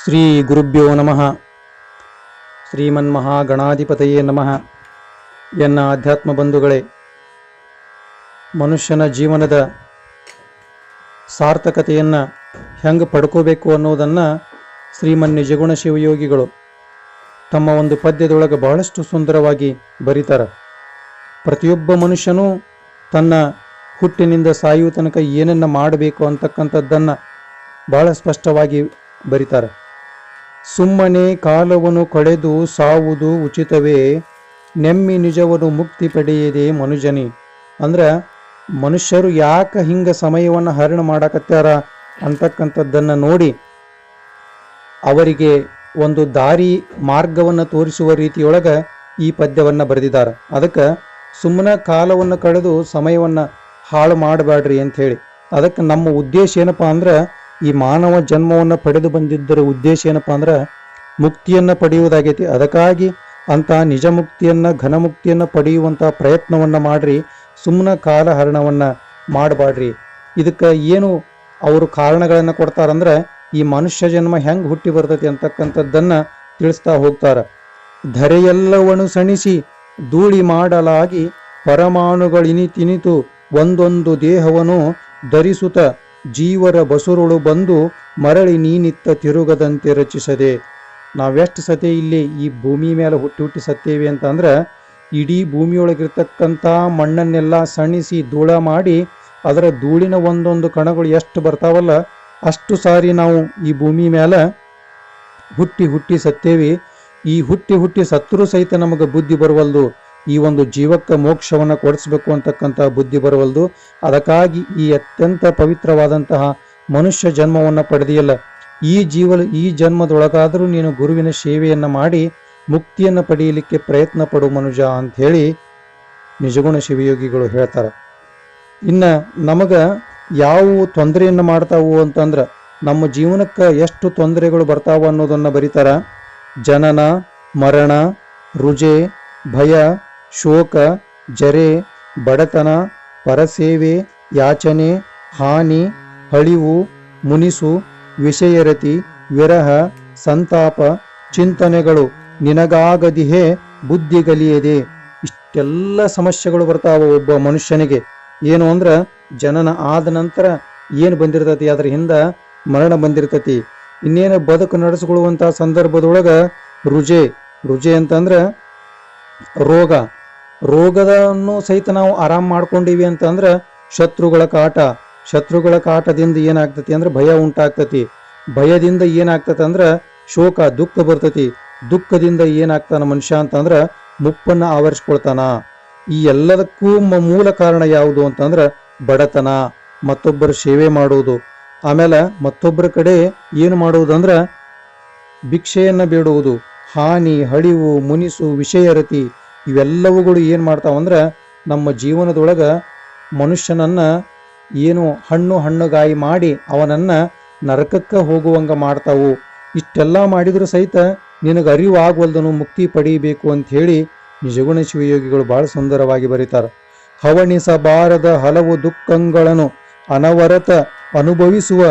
ಶ್ರೀ ಗುರುಭ್ಯೋ ನಮಃ ಶ್ರೀಮನ್ಮಹಾಗಣಾಧಿಪತಯೇ ನಮಃ ಎನ್ನ ಆಧ್ಯಾತ್ಮ ಬಂಧುಗಳೇ ಮನುಷ್ಯನ ಜೀವನದ ಸಾರ್ಥಕತೆಯನ್ನು ಹೆಂಗೆ ಪಡ್ಕೋಬೇಕು ಅನ್ನೋದನ್ನು ಶ್ರೀಮನ್ ನಿಜಗುಣ ಶಿವಯೋಗಿಗಳು ತಮ್ಮ ಒಂದು ಪದ್ಯದೊಳಗೆ ಬಹಳಷ್ಟು ಸುಂದರವಾಗಿ ಬರೀತಾರೆ. ಪ್ರತಿಯೊಬ್ಬ ಮನುಷ್ಯನೂ ತನ್ನ ಹುಟ್ಟಿನಿಂದ ಸಾಯುವ ತನಕ ಏನನ್ನ ಮಾಡಬೇಕು ಅಂತಕ್ಕಂಥದ್ದನ್ನು ಬಹಳ ಸ್ಪಷ್ಟವಾಗಿ ಬರೀತಾರೆ. ಸುಮ್ಮನೆ ಕಾಲವನ್ನು ಕಳೆದು ಸಾವುದು ಉಚಿತವೇ? ನೆಮ್ಮಿ ನಿಜವನ್ನು ಮುಕ್ತಿ ಪಡೆಯದೆ ಮನುಜನಿ. ಅಂದ್ರೆ, ಮನುಷ್ಯರು ಯಾಕೆ ಹಿಂಗ ಸಮಯವನ್ನು ಹರಣ ಮಾಡಕತ್ಯಾರ ಅಂತಕ್ಕಂಥದ್ದನ್ನು ನೋಡಿ ಅವರಿಗೆ ಒಂದು ದಾರಿ ಮಾರ್ಗವನ್ನು ತೋರಿಸುವ ರೀತಿಯೊಳಗೆ ಈ ಪದ್ಯವನ್ನು ಬರೆದಿದ್ದಾರೆ. ಅದಕ್ಕೆ ಸುಮ್ಮನೆ ಕಾಲವನ್ನು ಕಳೆದು ಸಮಯವನ್ನು ಹಾಳು ಮಾಡಬೇಡ್ರಿ ಅಂತ ಹೇಳಿ. ಅದಕ್ಕೆ ನಮ್ಮ ಉದ್ದೇಶ ಏನಪ್ಪ ಅಂದ್ರೆ ಈ ಮಾನವ ಜನ್ಮವನ್ನು ಪಡೆದು ಬಂದಿದ್ದರ ಉದ್ದೇಶ ಏನಪ್ಪಾ ಅಂದ್ರೆ ಮುಕ್ತಿಯನ್ನು ಪಡೆಯುವುದಾಗೈತಿ. ಅದಕ್ಕಾಗಿ ಅಂತ ನಿಜ ಮುಕ್ತಿಯನ್ನು, ಘನ ಮುಕ್ತಿಯನ್ನ ಪಡೆಯುವಂತ ಪ್ರಯತ್ನವನ್ನ ಮಾಡ್ರಿ. ಸುಮ್ಮನೆ ಕಾಲಹರಣವನ್ನು ಮಾಡಬಾಡ್ರಿ. ಇದಕ್ಕೆ ಏನು ಅವರು ಕಾರಣಗಳನ್ನು ಕೊಡ್ತಾರಂದ್ರೆ ಈ ಮನುಷ್ಯ ಜನ್ಮ ಹೆಂಗೆ ಹುಟ್ಟಿ ಬರ್ತೈತಿ ಅಂತಕ್ಕಂಥದ್ದನ್ನು ತಿಳಿಸ್ತಾ ಹೋಗ್ತಾರೆ. ಧರೆಯೆಲ್ಲವನ್ನು ಸಣಿಸಿ ಧೂಳಿ ಮಾಡಲಾಗಿ ಪರಮಾಣುಗಳಿನಿತಿನಿತು ಒಂದೊಂದು ದೇಹವನ್ನು ಧರಿಸುತ್ತ ಜೀವರ ಬಸುರುಳು ಬಂದು ಮರಳಿ ನೀನಿತ್ತ ತಿರುಗದಂತೆ ರಚಿಸದೆ. ನಾವೆಷ್ಟು ಸತಿ ಇಲ್ಲಿ ಈ ಭೂಮಿ ಮೇಲೆ ಹುಟ್ಟಿ ಹುಟ್ಟಿ ಸತ್ತೇವೆ ಅಂತಂದ್ರೆ, ಇಡೀ ಭೂಮಿಯೊಳಗಿರ್ತಕ್ಕಂಥ ಮಣ್ಣನ್ನೆಲ್ಲ ಸಣಿಸಿ ಧೂಳ ಮಾಡಿ ಅದರ ಧೂಳಿನ ಒಂದೊಂದು ಕಣಗಳು ಎಷ್ಟು ಬರ್ತಾವಲ್ಲ, ಅಷ್ಟು ಸಾರಿ ನಾವು ಈ ಭೂಮಿ ಮೇಲೆ ಹುಟ್ಟಿ ಹುಟ್ಟಿ ಸತ್ತೇವಿ. ಈ ಹುಟ್ಟಿ ಹುಟ್ಟಿ ಸತ್ತರೂ ಸಹಿತ ನಮಗೆ ಬುದ್ಧಿ ಬರವಲ್ದು. ಈ ಒಂದು ಜೀವಕ್ಕೆ ಮೋಕ್ಷವನ್ನು ಕೊಡಿಸ್ಬೇಕು ಅಂತಕ್ಕಂತಹ ಬುದ್ಧಿ ಬರವಲ್ದು. ಅದಕ್ಕಾಗಿ ಈ ಅತ್ಯಂತ ಪವಿತ್ರವಾದಂತಹ ಮನುಷ್ಯ ಜನ್ಮವನ್ನು ಪಡೆದಿಯಲ್ಲ. ಈ ಜೀವ ಈ ಜನ್ಮದೊಳಗಾದರೂ ನೀನು ಗುರುವಿನ ಸೇವೆಯನ್ನು ಮಾಡಿ ಮುಕ್ತಿಯನ್ನು ಪಡೆಯಲಿಕ್ಕೆ ಪ್ರಯತ್ನ ಪಡು ಮನುಜ ಹೇಳಿ ನಿಜಗುಣ ಶಿವಯೋಗಿಗಳು ಹೇಳ್ತಾರೆ. ಇನ್ನ ನಮಗ ಯಾವ ತೊಂದರೆಯನ್ನು ಮಾಡ್ತಾವು ಅಂತಂದ್ರ ನಮ್ಮ ಜೀವನಕ್ಕೆ ಎಷ್ಟು ತೊಂದರೆಗಳು ಬರ್ತಾವ ಅನ್ನೋದನ್ನ ಬರೀತಾರ. ಜನನ, ಮರಣ, ರುಜೆ, ಭಯ ಶೋಕ, ಜರೆ, ಬಡತನ, ಪರಸೇವೆ, ಯಾಚನೆ, ಹಾನಿ, ಹಳಿವು, ಮುನಿಸು, ವಿಷಯರತಿ, ವಿರಹ, ಸಂತಾಪ, ಚಿಂತನೆಗಳು. ನಿನಗಾಗದಿಹೇ ಬುದ್ಧಿಗಲಿಯದೆ ಇಷ್ಟೆಲ್ಲ ಸಮಸ್ಯೆಗಳು ಬರ್ತಾವ ಒಬ್ಬ ಮನುಷ್ಯನಿಗೆ. ಏನು ಅಂದ್ರ, ಜನನ ಆದ ನಂತರ ಏನು ಬಂದಿರ್ತತಿ ಅದ್ರ ಹಿಂದ ಮರಣ ಬಂದಿರ್ತತಿ. ಇನ್ನೇನು ಬದುಕು ನಡೆಸಿಕೊಳ್ಳುವಂತಹ ಸಂದರ್ಭದೊಳಗ ರುಜೆ. ರುಜೆ ಅಂತಂದ್ರೆ ರೋಗ. ರೋಗದನ್ನು ಸಹಿತ ನಾವು ಆರಾಮ್ ಮಾಡ್ಕೊಂಡಿವಿ ಅಂತಂದ್ರೆ ಶತ್ರುಗಳ ಕಾಟ. ಶತ್ರುಗಳ ಕಾಟದಿಂದ ಏನಾಗ್ತತಿ ಅಂದ್ರೆ ಭಯ ಉಂಟಾಗ್ತತಿ. ಭಯದಿಂದ ಏನಾಗ್ತತಿ ಅಂದ್ರೆ ಶೋಕ, ದುಃಖ ಬರ್ತತಿ. ದುಃಖದಿಂದ ಏನಾಗ್ತಾನ ಮನುಷ್ಯ ಅಂತಂದ್ರೆ ಮುಪ್ಪನ್ನ ಆವರಿಸ್ಕೊಳ್ತಾನ. ಈ ಎಲ್ಲದಕ್ಕೂ ಮೂಲ ಕಾರಣ ಯಾವುದು ಅಂತಂದ್ರ ಬಡತನ, ಮತ್ತೊಬ್ಬರ ಸೇವೆ ಮಾಡುವುದು. ಆಮೇಲೆ ಮತ್ತೊಬ್ಬರ ಕಡೆ ಏನು ಮಾಡುವುದಂದ್ರೆ ಭಿಕ್ಷೆಯನ್ನ ಬೇಡುವುದು. ಹಾನಿ, ಹಳಿವು, ಮುನಿಸು, ವಿಷಯರತಿ ಇವೆಲ್ಲವುಗಳು ಏನು ಮಾಡ್ತಾವಂದ್ರೆ ನಮ್ಮ ಜೀವನದೊಳಗೆ ಮನುಷ್ಯನನ್ನು ಏನು ಹಣ್ಣು ಹಣ್ಣುಗಾಯಿ ಮಾಡಿ ಅವನನ್ನು ನರಕಕ್ಕೆ ಹೋಗುವಂಗ ಮಾಡ್ತಾವು. ಇಷ್ಟೆಲ್ಲ ಮಾಡಿದರೂ ಸಹಿತ ನಿನಗೆ ಅರಿವು ಆಗವಲ್ದನು ಮುಕ್ತಿ ಪಡೀಬೇಕು ಅಂತ ಹೇಳಿ ನಿಜಗುಣ ಶಿವಯೋಗಿಗಳು ಬಹಳ ಸುಂದರವಾಗಿ ಬರೀತಾರೆ. ಹವಣಿಸಬಾರದ ಹಲವು ದುಃಖಗಳನ್ನು ಅನವರತ ಅನುಭವಿಸುವ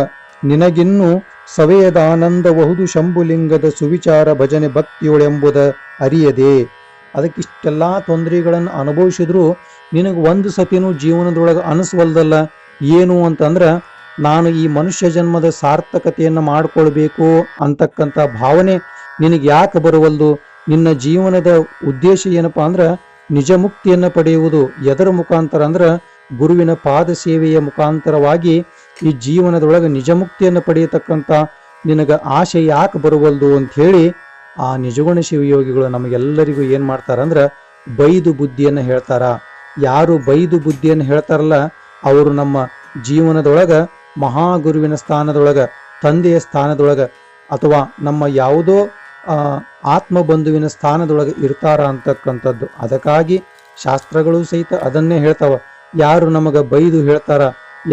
ನಿನಗಿನ್ನು ಸವೆಯದ ಆನಂದಬಹುದು ಶಂಭುಲಿಂಗದ ಸುವಿಚಾರ ಭಜನೆ ಭಕ್ತಿಯೊಳೆಂಬುದ ಅರಿಯದೆ. ಅದಕ್ಕಿಷ್ಟೆಲ್ಲ ತೊಂದರೆಗಳನ್ನು ಅನುಭವಿಸಿದ್ರು ನಿನಗೆ ಒಂದು ಸತಿನೂ ಜೀವನದೊಳಗೆ ಅನಿಸ್ವಲ್ದಲ್ಲ. ಏನು ಅಂತಂದ್ರೆ, ನಾನು ಈ ಮನುಷ್ಯ ಜನ್ಮದ ಸಾರ್ಥಕತೆಯನ್ನು ಮಾಡಿಕೊಳ್ಬೇಕು ಅಂತಕ್ಕಂಥ ಭಾವನೆ ನಿನಗೆ ಯಾಕೆ ಬರುವಲ್ದು? ನಿನ್ನ ಜೀವನದ ಉದ್ದೇಶ ಏನಪ್ಪಾ ಅಂದ್ರೆ ನಿಜ ಮುಕ್ತಿಯನ್ನು ಪಡೆಯುವುದು ಎದರ ಮುಖಾಂತರ ಅಂದ್ರೆ, ಗುರುವಿನ ಪಾದ ಸೇವೆಯ ಮುಖಾಂತರವಾಗಿ ಈ ಜೀವನದೊಳಗೆ ನಿಜ ಮುಕ್ತಿಯನ್ನು ಪಡೆಯತಕ್ಕಂಥ ನಿನಗೆ ಆಶೆ ಯಾಕೆ ಬರುವಲ್ದು ಅಂತ ಹೇಳಿ ಆ ನಿಜಗುಣ ಶಿವಯೋಗಿಗಳು ನಮಗೆಲ್ಲರಿಗೂ ಏನು ಮಾಡ್ತಾರಂದ್ರೆ ಬೈದು ಬುದ್ಧಿಯನ್ನು ಹೇಳ್ತಾರ. ಯಾರು ಬೈದು ಬುದ್ಧಿಯನ್ನು ಹೇಳ್ತಾರಲ್ಲ, ಅವರು ನಮ್ಮ ಜೀವನದೊಳಗ, ಮಹಾಗುರುವಿನ ಸ್ಥಾನದೊಳಗೆ, ತಂದೆಯ ಸ್ಥಾನದೊಳಗೆ, ಅಥವಾ ನಮ್ಮ ಯಾವುದೋ ಆತ್ಮಬಂಧುವಿನ ಆತ್ಮ ಬಂಧುವಿನ ಸ್ಥಾನದೊಳಗೆ ಇರ್ತಾರ ಅಂತಕ್ಕಂಥದ್ದು. ಅದಕ್ಕಾಗಿ ಶಾಸ್ತ್ರಗಳು ಸಹಿತ ಅದನ್ನೇ ಹೇಳ್ತಾವ. ಯಾರು ನಮಗೆ ಬೈದು ಹೇಳ್ತಾರ,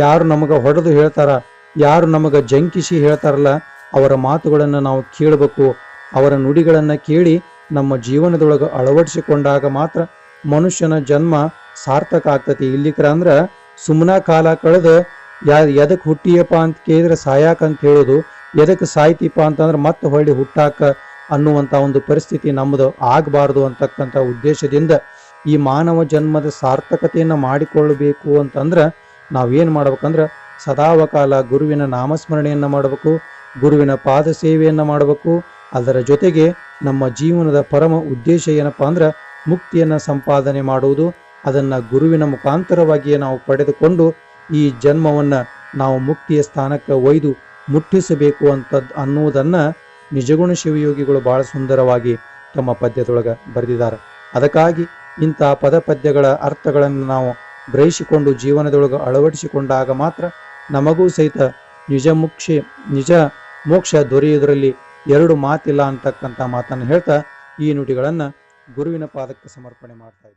ಯಾರು ನಮಗೆ ಹೊಡೆದು ಹೇಳ್ತಾರ, ಯಾರು ನಮಗೆ ಜಂಕಿಸಿ ಹೇಳ್ತಾರಲ್ಲ, ಅವರ ಮಾತುಗಳನ್ನು ನಾವು ಕೇಳಬೇಕು. ಅವರ ನುಡಿಗಳನ್ನು ಕೇಳಿ ನಮ್ಮ ಜೀವನದೊಳಗೆ ಅಳವಡಿಸಿಕೊಂಡಾಗ ಮಾತ್ರ ಮನುಷ್ಯನ ಜನ್ಮ ಸಾರ್ಥಕ ಆಗ್ತತಿ. ಇಲ್ಲಿಕ್ರ ಅಂದ್ರ ಸುಮ್ಮನ ಕಾಲ ಕಳೆದ ಯಾ ಎದಕ್ಕೆ ಹುಟ್ಟಿಯಪ್ಪ ಅಂತ ಕೇಳಿದ್ರೆ ಸಾಯಾಕ ಅಂತ ಹೇಳೋದು ಎದಕ್ಕೆ ಸಾಯ್ತೀಪ ಅಂತಂದ್ರೆ ಮತ್ತೆ ಹೊಳ್ಳಿ ಹುಟ್ಟಾಕ ಅನ್ನುವಂಥ ಒಂದು ಪರಿಸ್ಥಿತಿ ನಮ್ಮದು ಆಗಬಾರ್ದು ಅಂತಕ್ಕಂಥ ಉದ್ದೇಶದಿಂದ ಈ ಮಾನವ ಜನ್ಮದ ಸಾರ್ಥಕತೆಯನ್ನು ಮಾಡಿಕೊಳ್ಳಬೇಕು ಅಂತಂದ್ರೆ ನಾವೇನು ಮಾಡ್ಬೇಕಂದ್ರೆ ಸದಾವಕಾಲ ಗುರುವಿನ ನಾಮಸ್ಮರಣೆಯನ್ನು ಮಾಡಬೇಕು, ಗುರುವಿನ ಪಾದ ಸೇವೆಯನ್ನು ಮಾಡಬೇಕು ಅದರ ಜೊತೆಗೆ ನಮ್ಮ ಜೀವನದ ಪರಮ ಉದ್ದೇಶ ಏನಪ್ಪ ಅಂದ್ರೆ ಮುಕ್ತಿಯನ್ನು ಸಂಪಾದನೆ ಮಾಡುವುದು, ಅದನ್ನು ಗುರುವಿನ ಮುಖಾಂತರವಾಗಿಯೇ ನಾವು ಪಡೆದುಕೊಂಡು ಈ ಜನ್ಮವನ್ನು ನಾವು ಮುಕ್ತಿಯ ಸ್ಥಾನಕ್ಕೆ ಒಯ್ದು ಮುಟ್ಟಿಸಬೇಕು ಅಂತ ಅನ್ನುವುದನ್ನು ನಿಜಗುಣ ಶಿವಯೋಗಿಗಳು ಬಹಳ ಸುಂದರವಾಗಿ ತಮ್ಮ ಪದ್ಯದೊಳಗೆ ಬರೆದಿದ್ದಾರೆ. ಅದಕ್ಕಾಗಿ ಇಂಥ ಪದ ಪದ್ಯಗಳ ಅರ್ಥಗಳನ್ನು ನಾವು ಗ್ರಹಿಸಿಕೊಂಡು ಜೀವನದೊಳಗೆ ಅಳವಡಿಸಿಕೊಂಡಾಗ ಮಾತ್ರ ನಮಗೂ ಸಹಿತ ನಿಜ ಮುಕ್ಷೆ, ನಿಜ ಮೋಕ್ಷ ದೊರೆಯುವುದರಲ್ಲಿ ಎರಡು ಮಾತಿಲ್ಲ ಅಂತಕ್ಕಂಥ ಮಾತನ್ನು ಹೇಳ್ತಾ ಈ ನುಡಿಗಳನ್ನು ಗುರುವಿನ ಪಾದಕ್ಕೆ ಸಮರ್ಪಣೆ ಮಾಡ್ತಾ